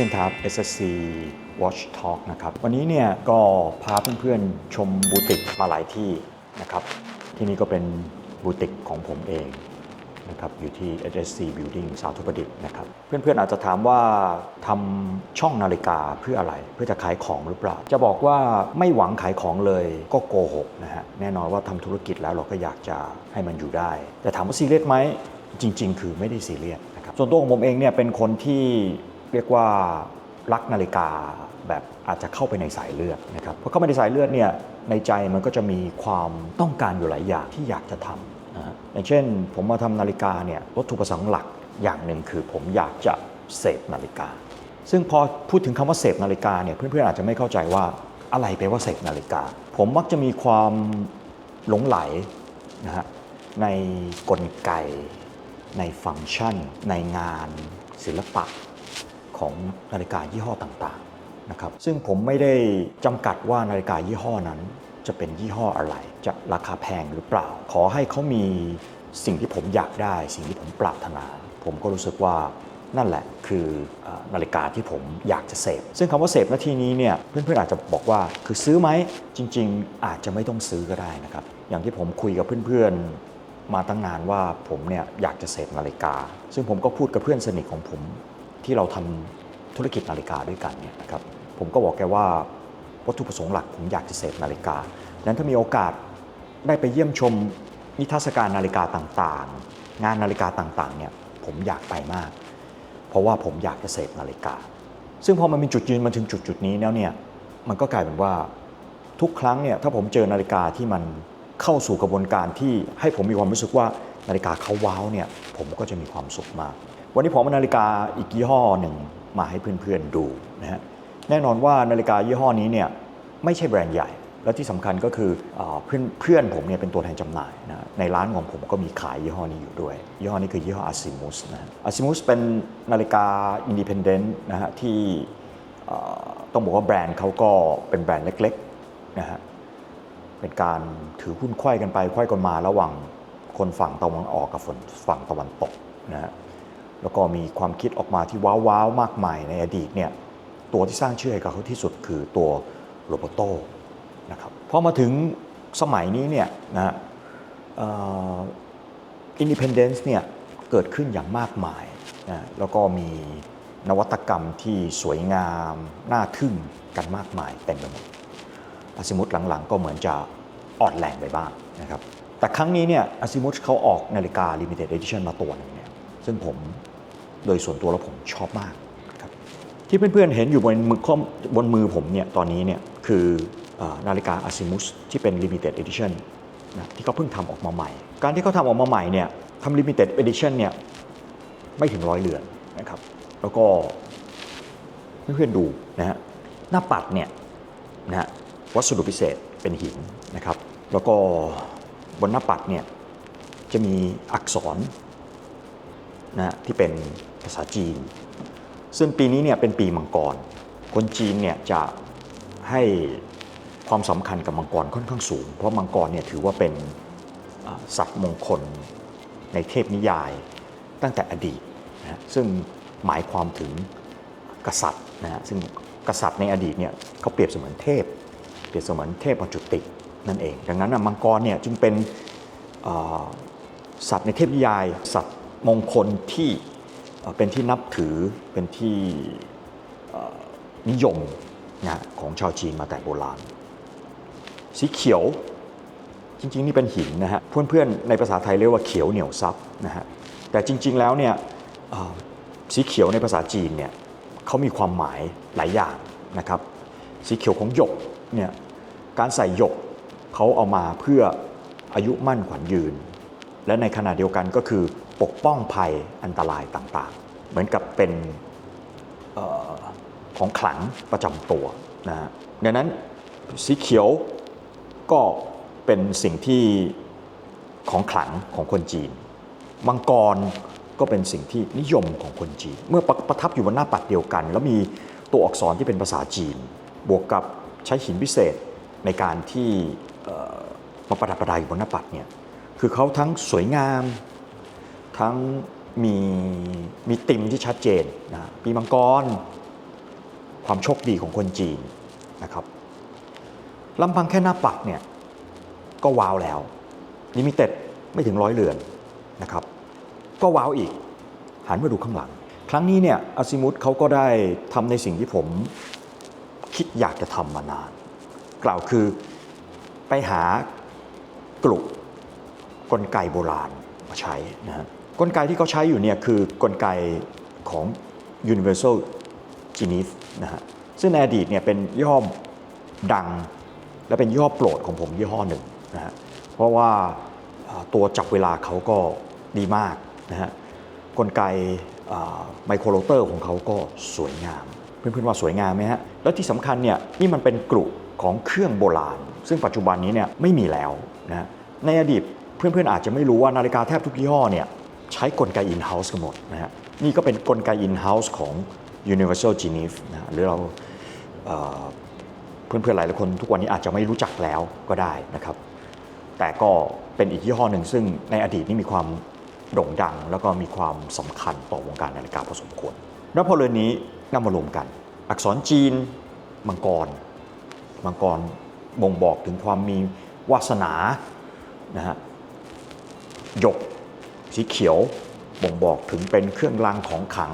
ื่อนๆครับ SSC Watch Talk นะครับ วันนี้เนี่ยก็พาเพื่อนๆชมบูติกมาหลายที่นะครับ ที่นี่ก็เป็นบูติกของผมเองนะครับอยู่ที่ SSC Building สาธุประดิษฐ์นะครับ เพื่อนๆอาจจะถามว่าทำช่องนาฬิกาเพื่ออะไร เพื่อจะขายของหรือเปล่า จะบอกว่าไม่หวังขายของเลยก็โกหกนะฮะ แน่นอนว่าทำธุรกิจแล้วเราก็อยากจะให้มันอยู่ได้ แต่ถามว่าซีเรียสไหมจริง ๆ คือไม่ได้ซีเรียสนะครับ ส่วนตัวของผมเองเนี่ยเป็นคนที่ เรียกว่ารักนาฬิกาแบบอาจจะเข้าไปในสายเลือดนะครับพอเข้าไปในสายเลือดเนี่ยในใจมันก็จะมีความต้องการอยู่หลายอย่างที่อยากจะทำนะอย่างเช่น ผมมาทำนาฬิกาเนี่ยวัตถุประสงค์หลักอย่างหนึ่งคือผมอยากจะเสพนาฬิกา ซึ่งพอพูดถึงคำว่าเสพนาฬิกาเนี่ยเพื่อนๆอาจจะไม่เข้าใจว่าอะไรแปลว่าเสพนาฬิกา ผมมักจะมีความหลงไหลนะฮะในกลไก ในฟังก์ชัน ในงานศิลปะ ของนาฬิกายี่ห้อต่างๆนะครับซึ่งผมไม่ได้จำกัดว่านาฬิกายี่ห้อนั้น จะเป็นยี่ห้ออะไร จะราคาแพงหรือเปล่า ขอให้เขามีสิ่งที่ผมอยากได้ สิ่งที่ผมปรารถนา ผมก็รู้สึกว่านั่นแหละคือเอ่อนาฬิกาที่ผมอยากจะเสพ ซึ่งคำว่าเสพนาทีนี้เนี่ยเพื่อนๆอาจจะบอกว่าคือซื้อไหมจริง ๆ อาจจะไม่ต้องซื้อก็ได้นะครับ อย่างที่ผมคุยกับเพื่อนๆมาตั้งนานว่าผมเนี่ยอยากจะเสพนาฬิกา ซึ่งผมก็พูดกับเพื่อนสนิทของผม ที่เราทำธุรกิจนาฬิกาด้วยกันเนี่ยนะครับผมก็บอกแกว่าวัตถุประสงค์หลักผมอยากจะเสพนาฬิกาดังนั้นถ้ามีโอกาสได้ไปเยี่ยมชมนิทรรศการนาฬิกาต่างๆ งานนาฬิกาต่างๆเนี่ยผมอยากไปมาก เพราะว่าผมอยากจะเสพนาฬิกา ซึ่งพอมันมีจุดยืนมาถึงจุดจุดนี้แล้วเนี่ยมันก็กลายเป็นว่าทุกครั้งเนี่ยถ้าผมเจอนาฬิกาที่มันเข้าสู่กระบวนการที่ให้ผมมีความรู้สึกว่านาฬิกาเขาว้าวเนี่ยผมก็จะมีความสุขมาก วันนี้ผมเอานาฬิกาอีกยี่ห้อหนึ่งมาให้เพื่อนๆดูนะฮะแน่นอนว่านาฬิกายี่ห้อนี้เนี่ยไม่ใช่แบรนด์ใหญ่ และที่สำคัญก็คือเอเพื่อนเพื่อนผมเนี่ยเป็นตัวแทนจำหน่ายนะในร้านของผมก็มีขายยี่ห้อนี้อยู่ด้วย ยี่ห้อนี้คือยี่ห้อ Asimus นะ Asimus เป็นนาฬิกาอินดิเพนเดนต์นะฮะที่ต้องบอกว่าแบรนด์เขาก็เป็นแบรนด์เล็กๆนะฮะเป็นการถือหุ้นไขว้กันไปไขว้กันมาระหว่างคนฝั่งตะวันออกกับฝั่งตะวันตก แล้วก็มีความคิดออกมาที่ว้าวๆมากมายในอดีตเนี่ยตัวที่สร้างชื่อให้กับเขาที่สุดคือตัวโรโบโตนะครับพอมาถึงสมัยนี้เนี่ยนะอินดิเพนเดนซ์เนี่ยเกิดขึ้นอย่างมากมายนะแล้วก็มีนวัตกรรมที่สวยงาม น่าทึ่งกันมากมายเต็มไปหมดอาซิมุตหลังๆ ก็เหมือนจะอ่อนแรงไปบ้างนะครับแต่ครั้งนี้เนี่ยอาซิมุตเขาออกนาฬิกา Limited Edition มาตัวหนึงเนี่ยซึ่งผม โดยส่วนตัวแล้วผมชอบมากครับที่เพื่อนๆเห็นอยู่บนมือข้อบนมือผมเนี่ยตอนนี้เนี่ยคืออนาฬิกาอาซิมุสที่เป็น Limited Edition นะที่เขาเพิ่งทำออกมาใหม่ การที่เขาทำออกมาใหม่เนี่ยทำ Limited Edition เนี่ยไม่ถึงร้อยเรือนนะครับ แล้วก็เพื่อนๆดูนะฮะหน้าปัดเนี่ยนะฮะวัสดุพิเศษเป็นหินนะครับ แล้วก็บนหน้าปัดเนี่ยจะมีอักษรนะฮะที่เป็น ภาษาจีน ซึ่งปีนี้เนี่ยเป็นปีมังกร คนจีนเนี่ยจะให้ความสำคัญกับมังกรค่อนข้างสูง เพราะมังกรเนี่ยถือว่าเป็นสัตว์มงคลในเทพนิยายตั้งแต่อดีตนะฮะซึ่งหมายความถึงกษัตริย์นะฮะซึ่งกษัตริย์ในอดีตเนี่ยเขาเปรียบเสมือนเทพ เปรียบเสมือนเทพปัจจุตินั่นเอง ดังนั้นนะมังกรเนี่ยจึงเป็นสัตว์ในเทพนิยาย สัตว์มงคลที่ เป็นที่นับถือเป็นที่นิยมนะของชาวจีนมาแต่โบราณ สีเขียวจริงๆ นี่เป็นหินนะฮะเพื่อนๆในภาษาไทยเรียกว่าเขียวเหนียวซับนะฮะแต่จริง ๆแล้วเนี่ยสีเขียวในภาษาจีนเนี่ยเขามีความหมายหลายอย่างนะครับสีเขียวของหยกเนี่ยการใส่หยกเขาเอามาเพื่ออายุมั่นขวัญยืน และในขณะเดียวกันก็คือปกป้องภัยอันตรายต่างๆ เหมือนกับเป็นออของขลังประจำตัวนะฮะดังนั้นสีเขียวก็เป็นสิ่งที่ของขลังของคนจีน มังกรก็เป็นสิ่งที่นิยมของคนจีน เมื่อประประทับอยู่บนหน้าปัดเดียวกัน แล้วมีตัวอักษรที่เป็นภาษาจีน บวกกับใช้หินพิเศษในการที่มาประดับประดาอยู่บนหน้าปัดเนี่ย คือเขาทั้งสวยงาม ทั้งมีมีติมที่ชัดเจนนะปีมังกร ความโชคดีของคนจีนนะครับลำพังแค่หน้าปักเนี่ยก็ว้าวแล้วลิมิเต็ดไม่ถึงร้อยเรือนนะครับ ก็ว้าวอีก หันมาดูข้างหลัง ครั้งนี้เนี่ยอาซิมุตเขาก็ได้ทำในสิ่งที่ผมคิดอยากจะทำมานาน กล่าวคือไปหากลุ่ม กลไกโบราณมาใช้นะฮะกลไกที่เขาใช้อยู่เนี่ยคือกลไกของ Universal g e n i f นะฮะซึ่งในอดีตเนี่ยเป็นย่ห้อดัง และเป็นย่ห้อโปรดของผมยี่ห้อหนึ่งนะฮะเพราะว่าตัวจับเวลาเขาก็ดีมากนะฮะกลไกไมโครโรเตอร์ของเขาก็สวยงาม เพื่อนๆว่าสวยงามไหมฮะแล้วที่สำคัญเนี่ยนี่มันเป็นกลุ่ของเครื่องโบราณ ซึ่งปัจจุบันนี้เนี่ยไม่มีแล้วนะฮะในอดีต เพื่อนๆอาจจะไม่รู้ว่านาฬิกาแทบทุกยี่ห้อเนี่ยใช้กลไก in-house กันหมดนะฮะนี่ก็เป็นกลไก in-house ของ Universal g e n i f นะฮะหรือเราเพื่อนๆหลายๆคนทุกวันนี้อาจจะไม่รู้จักแล้วก็ได้นะครับ แต่ก็เป็นอีกยี่ห้อหนึ่งซึ่งในอดีตนี่มีความโด่งดัง แล้วก็มีความสำคัญต่อวงการนาฬิกาพอสมควร แล้วพอเรือนนี้นำมารวมกัน อักษรจีน มังกร มังกรบ่งบอกถึงความมีวาสนานะฮะ หยก สีเขียวบ่งบอกถึงเป็นเครื่องรางของขัง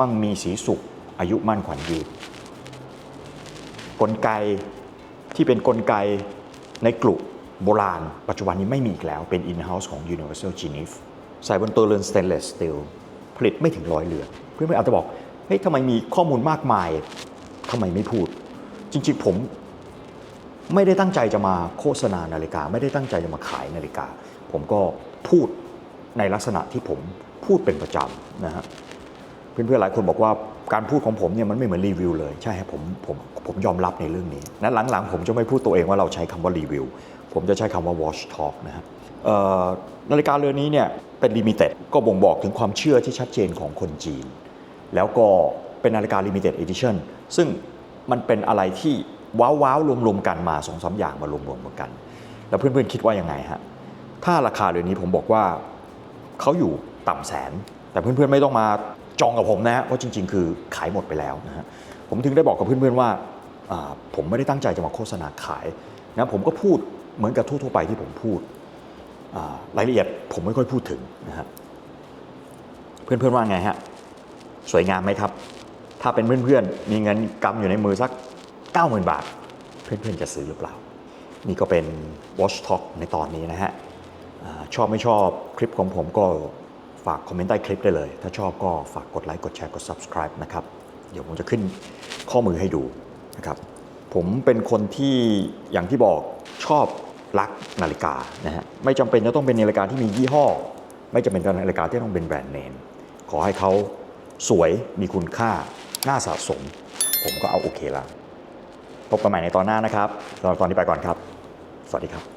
มั่งมีสีสุข อายุมั่นขวัญยืนกลไกที่เป็นกลไกในกลุ่มโบราณ ปัจจุบันนี้ไม่มีอีกแล้วเป็น in-house ของ Universal g e n i f ใส่บนตัวเรือน stainless steel ผลิตไม่ถึงร้อยเรือน เพื่อนๆอาจจะบอกเฮ้ยทำไมมีข้อมูลมากมายทำไมไม่พูด จริงๆผมไม่ได้ตั้งใจจะมาโฆษณานาฬิกา ไม่ได้ตั้งใจจะมาขายนาฬิกา ผมก็พูดในลักษณะที่ผมพูดเป็นประจำนะฮะเพื่อนๆหลายคนบอกว่าการพูดของผมเนี่ยมันไม่เหมือนรีวิวเลยใช่ครับผมผมผมยอมรับในเรื่องนี้นั้นหลังๆ ผมจะไม่พูดตัวเองว่าเราใช้คำว่ารีวิวผมจะใช้คำว่า watch talk นะครับนาฬิกาเรือนนี้เนี่ยเป็นลิมิเต็ดก็บ่งบอกถึงความเชื่อที่ชัดเจนของคนจีน แล้วก็เป็นนาฬิกา limited edition ซึ่งมันเป็นอะไรที่ว้าวๆรวมๆกันมาสองสาอย่างมารวมๆกัน แล้วเพื่อนๆคิดว่ายังไงฮะ ถ้าราคาเรือนนี้ผมบอกว่าเขาอยู่ต่ำแสน แต่เพื่อนๆไม่ต้องมาจองกับผมนะฮะเพราะจริง ๆ คือขายหมดไปแล้วนะฮะผมถึงได้บอกกับเพื่อนๆว่าผมไม่ได้ตั้งใจจะมาโฆษณาขายนะผมก็พูดเหมือนกับทั่วๆไปที่ผมพูดรายละเอียดผมไม่ค่อยพูดถึงนะฮะเพื่อนๆว่าไงฮะสวยงามไหมครับ ถ้าเป็นเพื่อนๆมีเงินกำอยู่ในมือสัก 90,000 บาท เพื่อนๆจะซื้อหรือเปล่า นี่ก็เป็น Watch Talk ในตอนนี้นะฮะ ชอบไม่ชอบคลิปของผมก็ฝากคอมเมนต์ใต้คลิปได้เลย ถ้าชอบก็ฝากกดไลค์กดแชร์กด subscribe นะครับ เดี๋ยวผมจะขึ้นข้อมือให้ดูนะครับ ผมเป็นคนที่อย่างที่บอกชอบรักนาฬิกานะฮะไม่จำเป็นจะต้องเป็นนาฬิกาที่มียี่ห้อ ไม่จำเป็นนาฬิกาที่ต้องเป็นแบรนด์เนมขอให้เขาสวยมีคุณค่าน่าสะสม ผมก็เอาโอเคแล้วพบกันใหม่ในตอนหน้านะครับสำหรับตอนนี้ไปก่อนครับ สวัสดีครับ